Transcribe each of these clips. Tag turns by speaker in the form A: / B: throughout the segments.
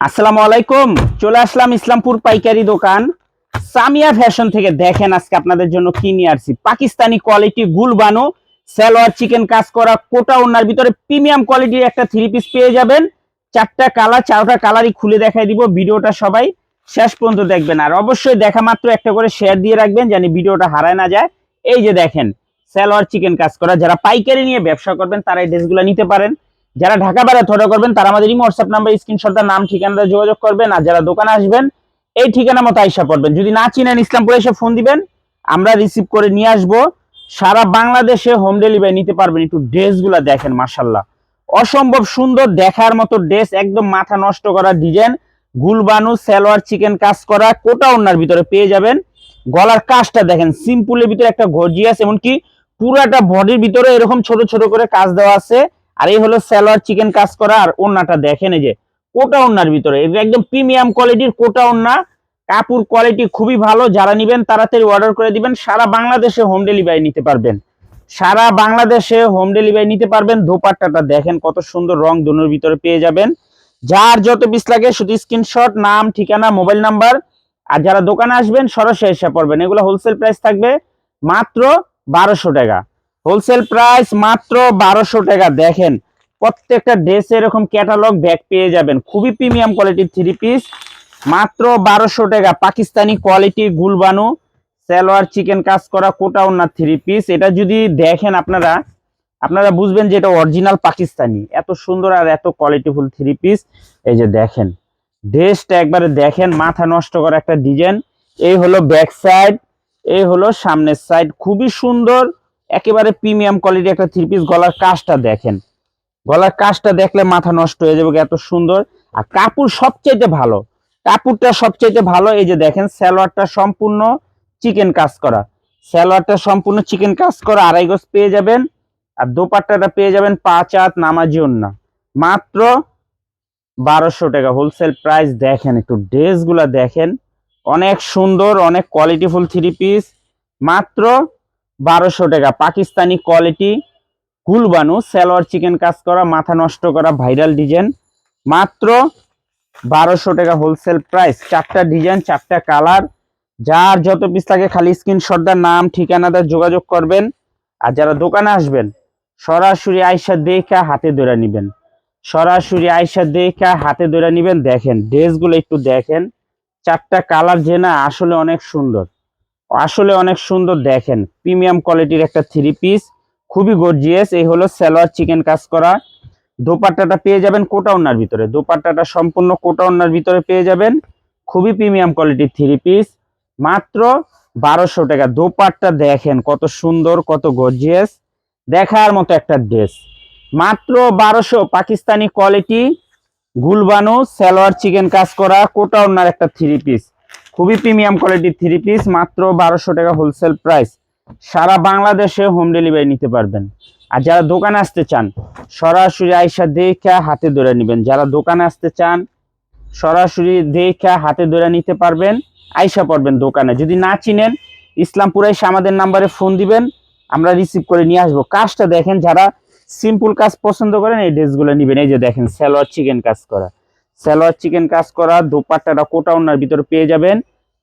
A: আসসালামু আলাইকুম। চলে আসলাম ইসলামপুর পাইকারি দোকান। সামিয়া ফ্যাশন থেকে দেখেন আজকে আপনাদের জন্য কি নিয়ে আসছি। পাকিস্তানি কোয়ালিটি গুলবানো সালোয়ার চিকেন কাজ করা, কোটা ওনার ভিতরে প্রিমিয়াম কোয়ালিটির একটা থ্রি পিস পেয়ে যাবেন। চারটা কালার, চারটা কালারই খুলে দেখাই দিব ভিডিওটা সবাই। শেষ পর্যন্ত দেখবেন। আর অবশ্যই দেখা মাত্র একটা করে শেয়ার দিয়ে রাখবেন যেন ভিডিওটা হারায় না যায়। এই যে দেখেন, সালোয়ার চিকেন কাজ করা, যারা পাইকারি নিয়ে ব্যবসা করবেন, তারা এই ড্রেসগুলো নিতে পারেন। যারা ঢাকা বাইরে অর্ডার করবেন, তারা আমাদের ইমো হোয়াটসঅ্যাপ নাম্বার স্ক্রিনশটটা নাম ঠিকানাটা যোগাযোগ করবেন। আর যারা দোকানে আসবেন, এই ঠিকানা মতো আইসা পড়বেন। যদি না চিনেন ইসলামপুরে এসে ফোন দিবেন, আমরা রিসিভ করে নিয়ে আসব। সারা বাংলাদেশে হোম ডেলিভারি নিতে পারবেন। একটু ড্রেসগুলো দেখেন মাসাল্লাহ অসম্ভব সুন্দর দেখার মতো ড্রেস একদম মাথা নষ্ট করা ডিজাইন গুলবানু, সালোয়ার চিকেন কাজ করা, কোটা ওনার ভিতরে পেয়ে যাবেন। গলার কাজটা দেখেন সিম্পলের ভিতরে একটা গর্জিয়াস এমনকি পুরাটা বডির ভিতরে এরকম ছোট ছোট করে কাজ দেওয়া আছে। আর এই হলো সালোয়ার চিকেন কাজ করা, আর ওন্নাটা দেখেন এই যে, কোটা ওন্নার ভিতরে। এটা একদম প্রিমিয়াম কোয়ালিটির কোটা ওন্না কাপড় কোয়ালিটি খুবই ভালো। যারা নিবেন, তাড়াতাড়ি অর্ডার করে দিবেন। সারা বাংলাদেশে হোম ডেলিভারি নিতে পারবেন। সারা বাংলাদেশে হোম ডেলিভারি নিতে পারবেন। দোপাট্টাটা দেখেন কত সুন্দর রং দুনোর ভিতরে পেয়ে যাবেন। যার যত পিস লাগে, শুধু স্ক্রিনশট নাম, ঠিকানা মোবাইল নাম্বার আর যারা দোকানে আসবেন, সরাসরি এসে পড়বেন। এগুলো হোলসেল প্রাইস থাকবে মাত্র বারোশো টাকা। হোলসেল প্রাইস মাত্র বারোশো টাকা। দেখেন, প্রত্যেকটা ড্রেস এরকম ক্যাটালগ ব্যাগ পেয়ে যাবেন। খুবই প্রিমিয়াম কোয়ালিটির থ্রি পিস মাত্র বারোশো টাকা। পাকিস্তানি কোয়ালিটি গুলবানু। সালোয়ার চিকেন কাজ করা কোটা ওনার থ্রি পিস এটা যদি দেখেন আপনারা আপনারা বুঝবেন যে এটা অরিজিনাল পাকিস্তানি। এত সুন্দর আর এত কোয়ালিটিফুল থ্রি পিস এই যে দেখেন, ড্রেসটা একবারে দেখেন, মাথা নষ্ট করা একটা ডিজাইন এই হলো ব্যাক সাইড এই হলো সামনের সাইড খুবই সুন্দর। একেবারে প্রিমিয়াম কোয়ালিটি একটা থ্রি পিস গলার কাজটা দেখেন। গলার কাজটা দেখলে মাথা নষ্ট হয়ে যাবে, এত সুন্দর। আর কাপড় সবচাইতে ভালো, কাপড়টা সবচাইতে ভালো, এই যে দেখেন, সালোয়ারটা সম্পূর্ণ চিকেন কাজ করা। সালোয়ারটা সম্পূর্ণ চিকেন কাজ করা, আড়াই গজ পেয়ে যাবেন, আর দোপাট্টাটা পেয়ে যাবেন পাঁচ হাত নামাজি না মাত্র বারোশো টাকা। হোলসেল প্রাইস দেখেন, একটু ড্রেসগুলা দেখেন। অনেক সুন্দর, অনেক কোয়ালিটিফুল থ্রি পিস মাত্র বারোশো টাকা। পাকিস্তানি কোয়ালিটি গুলবানু সালোয়ার চিকেন কাজ করা, মাথা নষ্ট করা ভাইরাল ডিজাইন মাত্র বারোশো টাকা হোলসেল প্রাইস চারটা ডিজাইন চারটা কালার যার যত পিস লাগে খালি স্ক্রিনশটদার নাম ঠিকানাদার যোগাযোগ করবেন। আর যারা দোকানে আসবেন, সরাসরি আয়সা দেখা হাতে ধরে নিবেন। সরাসরি আয়সা দেখা হাতে ধরে নিবেন, দেখেন। ড্রেসগুলো একটু দেখেন। চারটা কালার যে না, আসলে অনেক সুন্দর। আসলে অনেক সুন্দর দেখেন। প্রিমিয়াম কোয়ালিটির একটা থ্রি পিস খুবই গর্জিয়াস এই হলো সালোয়ার চিকেন কাজ করা। দোপাট্টাটা পেয়ে যাবেন কোটা ভিতরে। দোপাট্টাটা সম্পূর্ণ কোটা ভিতরে পেয়ে যাবেন। খুবই প্রিমিয়াম কোয়ালিটির থ্রি পিস মাত্র বারোশো টাকা। দোপাট্টা দেখেন কত সুন্দর, কত গর্জিয়াস দেখার মতো একটা ড্রেস মাত্র বারোশো, পাকিস্তানি কোয়ালিটি গুলবানু, সালোয়ার চিকেন কাজ করা, কোটা একটা থ্রি পিস খুবই প্রিমিয়াম কোয়ালিটির থ্রি পিস মাত্র বারোশো টাকা হোলসেল প্রাইস সারা বাংলাদেশে হোম ডেলিভারি নিতে পারবেন। আর যারা দোকানে আসতে চান, সরাসরি আইসা দেখা হাতে ধরে নেবেন। যারা দোকানে আসতে চান, সরাসরি দেখা হাতে ধরে নিতে পারবেন, আইসা পড়বেন দোকানে। যদি না চিনেন, ইসলামপুরে এসে আমাদের নাম্বারে ফোন দিবেন, আমরা রিসিভ করে নিয়ে আসব। কাজটা দেখেন, যারা সিম্পল কাজ পছন্দ করেন, এই ড্রেসগুলো নিবেন। এই যে দেখেন স্যালোয়ার চিকেন কাজ করা। সালোয়ার চিকেন কাজ করা, দোপাট্টাটা কোটা ওনার ভিতরে পেয়ে যাবেন।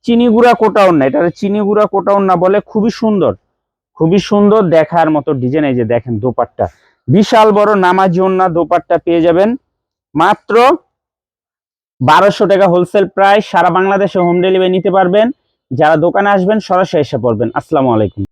A: চিনি গুঁড়া কোটা ওনা এটা চিনি গুঁড়া কোটা ওনা বলে খুবই সুন্দর। খুবই সুন্দর দেখার মতো ডিজাইন এই যে দেখেন দোপাট্টা। বিশাল বড় নামাজি ওনা দোপাট্টা পেয়ে যাবেন। মাত্র বারোশো টাকা হোলসেল প্রাইস সারা বাংলাদেশে হোম ডেলিভারি নিতে পারবেন। যারা দোকানে আসবেন, সরাসরি এসে পড়বেন। আসসালামু আলাইকুম।